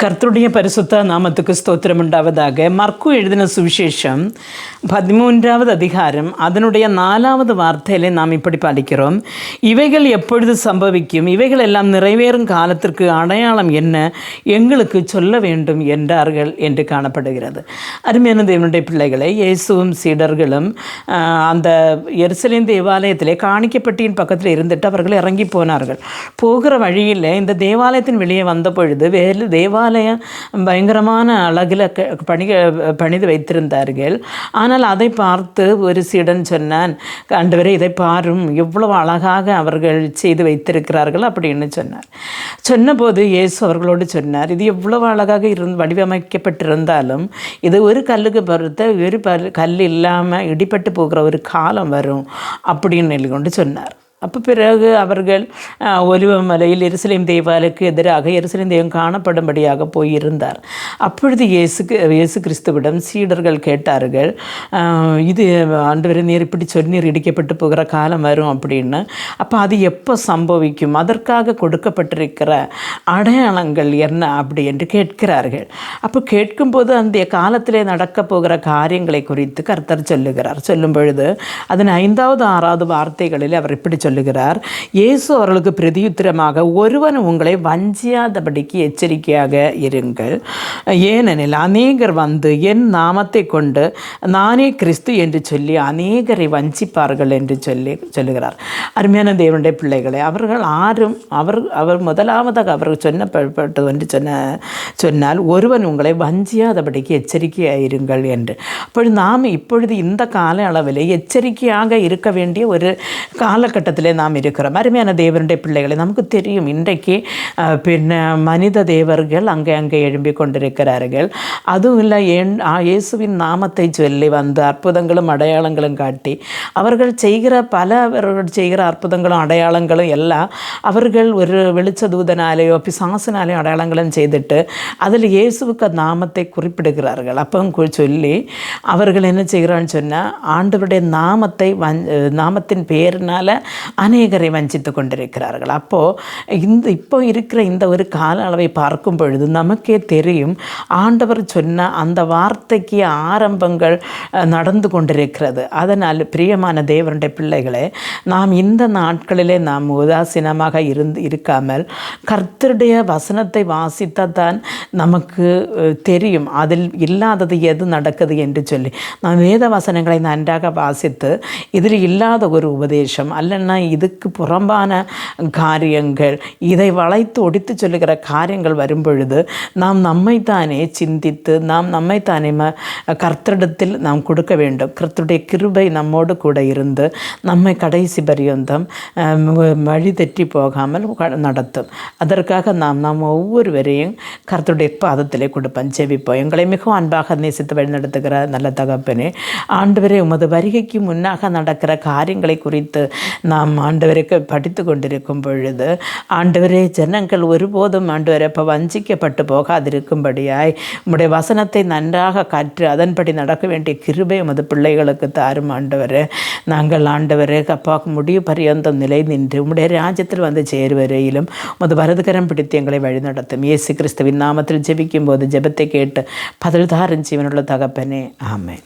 கர்த்தருடைய பரிசுத்த நாமத்துக்கு ஸ்தோத்திரம் உண்டாவதாக. மர்க்கு எழுதின சுவிசேஷம் பதிமூன்றாவது அதிகாரம் அதனுடைய நாலாவது வார்த்தையிலே நாம் இப்படி படிக்கிறோம். இவைகள் எப்பொழுது சம்பவிக்கும்? இவைகள் எல்லாம் நிறைவேறும் காலத்திற்கு அடையாளம் என்ன? எங்களுக்கு சொல்ல வேண்டும் என்றார்கள் என்று காணப்படுகிறது. அருமையான தேவனுடைய பிள்ளைகளை இயேசுவும் சீடர்களும் ஆஹ், அந்த எருசலேம் தேவாலயத்திலே காணிக்கப்பட்டியின் பக்கத்தில் இருந்துட்டு அவர்கள் இறங்கி போனார்கள். போகிற வழியில் இந்த தேவாலயத்தின் வெளியே வந்த பொழுது வேறு தேவாலயம் பயங்கரமான அழகில் க- பணி பணிது வைத்திருந்தார்கள். ஆனால் அதை பார்த்து ஒரு சீடன் சொன்னான் ஆண்டவரே இதை பாரும் எவ்வளவு அழகாக அவர்கள் செய்து வைத்திருக்கிறார்கள் அப்படின்னு சொன்னார். சொன்னபோது இயேசு அவர்களோடு சொன்னார் இது எவ்வளவு அழகாக இருந்து வடிவமைக்கப்பட்டிருந்தாலும் இது ஒரு கல்லுக்கு பொறுத்த ஒரு பல் கல் இல்லாமல் இடிபட்டு போகிற ஒரு காலம் வரும் அப்படின்னு கொண்டு சொன்னார். அப்போ பிறகு அவர்கள் அஹ், ஒலிவமலையில் எருசலேம் தேவாலுக்கு எதிராக எருசலேம் தெய்வம் காணப்படும்படியாக போயிருந்தார். அப்பொழுது இயேசு இயேசு கிறிஸ்துவிடம் சீடர்கள் கேட்டார்கள் அஹ், இது ஆண்டவரை நீர் இப்படி சொன்னீர் இடிக்கப்பட்டு போகிற காலம் வரும் அப்படின்னு. அப்போ அது எப்போ சம்பவிக்கும்? அதற்காக கொடுக்கப்பட்டிருக்கிற அடையாளங்கள் என்ன அப்படி என்று கேட்கிறார்கள். அப்போ கேட்கும்போது அந்த காலத்திலே நடக்க போகிற காரியங்களை குறித்து கர்த்தர் சொல்லுகிறார். சொல்லும் பொழுது அதன் ஐந்தாவது ஆறாவது வார்த்தைகளில் அவர் இப்படி சொல்லுகிறார் இயேசு அவர்களுக்கு பிரதியுத்திரமாக ஒருவன் உங்களை வஞ்சியாதபடிக்கு எச்சரிக்கையாக இருங்கள். ஏனெனில் அநேகர் வந்து என் நாமத்தை கொண்டு நானே கிறிஸ்து என்று சொல்லி அநேகரை வஞ்சிப்பார்கள் என்று சொல்லி சொல்லுகிறார். அருமையான தேவனுடைய பிள்ளைகளை அவர்கள் ஆரும் அவர் அவர் முதலாவதாக அவர் சொன்னப்பட்டது என்று சொன்ன சொன்னால் ஒருவன் உங்களை வஞ்சியாதபடிக்கு எச்சரிக்கையாக இருங்கள் என்று. அப்பொழுது நாம் இப்பொழுது இந்த கால அளவில் எச்சரிக்கையாக இருக்க வேண்டிய ஒரு காலகட்டத்தில் நாம் இருக்கிறோம் அருமையான தேவனுடைய பிள்ளைகளை நமக்கு தெரியும் இன்றைக்கு அஹ், பின்ன மனித தேவர்கள் அங்கே அங்கே எழும்பிக் கொண்டிருக்கிறார்கள் அதுவும் இல்லை என் இயேசுவின் நாமத்தை சொல்லி வந்து அற்புதங்களும் அடையாளங்களும் காட்டி அவர்கள் செய்கிற பல அவர்கள் செய்கிற அற்புதங்களும் அடையாளங்களும் எல்லாம் அவர்கள் ஒரு வெளிச்ச தூதனாலேயோ பிசாசினாலேயோ அடையாளங்களும் செய்துட்டு அதில் இயேசுவுக்கு நாமத்தை குறிப்பிடுகிறார்கள் அப்போ சொல்லி அவர்கள் என்ன செய்கிறான்னு சொன்னால் ஆண்டவருடைய நாமத்தை வஞ் நாமத்தின் பேரினால் அநேகரை வஞ்சித்து கொண்டிருக்கிறார்கள். அப்போது இந்த இப்போ இருக்கிற இந்த ஒரு கால அளவை பார்க்கும் பொழுது நமக்கே தெரியும் ஆண்டவர் சொன்ன அந்த வார்த்தைக்கு ஆரம்பங்கள் நடந்து கொண்டிருக்கிறது. அதனால் பிரியமான தேவனுடைய பிள்ளைகளே நாம் இந்த நாட்களிலே நாம் உதாசீனமாக இருந்து இருக்காமல் கர்த்தருடைய வசனத்தை வாசித்தால் தான் நமக்கு தெரியும். அதில் இல்லாதது எது நடக்குது என்று சொல்லி. நாம் வேத வசனங்களை நன்றாக வாசித்து இதில் இல்லாத ஒரு உபதேசம் அல்லன்னா இதுக்கு புறம்பான காரியங்கள் இதை வளைத்து ஒடித்து சொல்லுகிற காரியங்கள் வரும் பொழுது நாம் நம்மைத்தானே சிந்தித்து நாம் நம்மைத்தானே ம கர்த்தரிடத்தில் நாம் கொடுக்க வேண்டும். கர்த்தருடைய கிருபை நம்மோடு கூட இருந்து நம்மை கடைசி பரியந்தம் வழி தெற்றி போகாமல் நடத்தும். அதற்காக நாம் நாம் ஒவ்வொருவரையும் கர்த்தருடைய பாதத்திலே கொடுப்போம். ஜெபிப்போம். எங்களை மிகவும் அன்பாக நேசித்து வழிநடத்துகிற நல்ல தகப்பனே ஆண்டு வரை உமது வருகைக்கு முன்னாக நடக்கிற காரியங்களை குறித்து நாம் நாம் ஆண்டவருக்கு படித்து கொண்டிருக்கும் பொழுது ஆண்டவரே ஜனங்கள் ஒருபோதும் ஆண்டவரை இப்போ வஞ்சிக்கப்பட்டு போகாதிருக்கும்படியாய் உம்முடைய வசனத்தை நன்றாக கற்று அதன்படி நடக்க வேண்டிய கிருபை உமது பிள்ளைகளுக்கு தாரும் ஆண்டவர். நாங்கள் ஆண்டவர் அப்பாவுக்கு முடிவு பரியந்தம் நிலை நின்று உம்முடைய ராஜ்யத்தில் வந்து சேருவரையிலும் உமது வரதுகரம் பிடித்து எங்களை வழிநடத்தும். இயேசு கிறிஸ்துவின் நாமத்தில் ஜெபிக்கும் போது ஜெபத்தை கேட்டு பதில் பதில்தாரன் ஜீவனுள்ள தகப்பனே. ஆமென்.